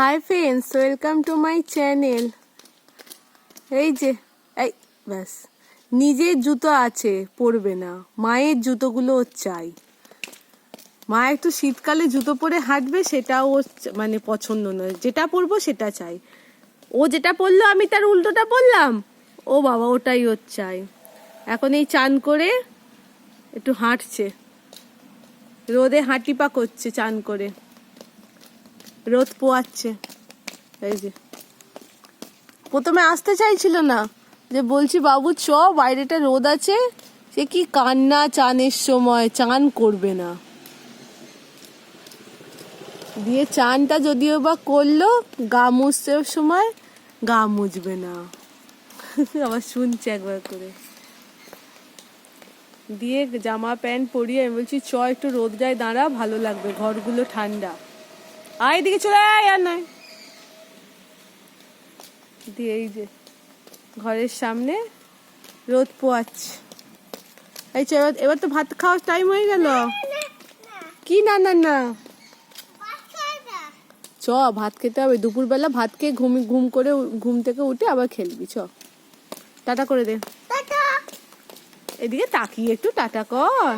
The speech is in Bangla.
Hi friends welcome to my channel এই যে, এই, ব্যাস। নিজের জুতো আছে, পরবে না। মায়ের জুতোগুলো ওর চাই। মা একটু শীতকালে জুতো পরে হাঁটবে, সেটা চ- মানে পছন্দ নয়। যেটা পরবো সেটা চাই। ও যেটা পরলো, আমি তার উল্টোটা পরলাম। ও বাবা, ওটাই ওর চাই। এখন এই চান করে একটু হাঁটছে। রোদে হাঁটি পা করছে চান করে। রোদ পোয়াচ্ছে। এই যে। প্রথমে আসতে চাইছিল না, যে বলছি, বাবু, চ, বাইরেটা রোদ আছে, সে কি কান্না চানের সময়, চান করবে না। দিয়ে চানটা যদিও বা করল, গা মুছতে সময় গা মুছবে না। আবার শুনছে একবার করে। দিয়ে জামা প্যান্ট পরিয়ে আমি বলছি, চ, একটু রোদটায় দাঁড়া, ভালো লাগবে, ঘরগুলো ঠান্ডা। আয় এদিকে চলে আয় আর নয়। দিয়ে এই যে ঘরের সামনে রোদ পোয়াচ্ছে। এই চো এবার এবার তো ভাত খাওয়ার টাইম হয়ে গেল। কি না না না? চ ভাত খেতে হবে। দুপুরবেলা ভাত খেয়ে ঘুম ঘুম করে ঘুম থেকে উঠে আবার খেলবি চ। টাটা করে দে। এদিকে তাকিয়ে একটু টাটা কর।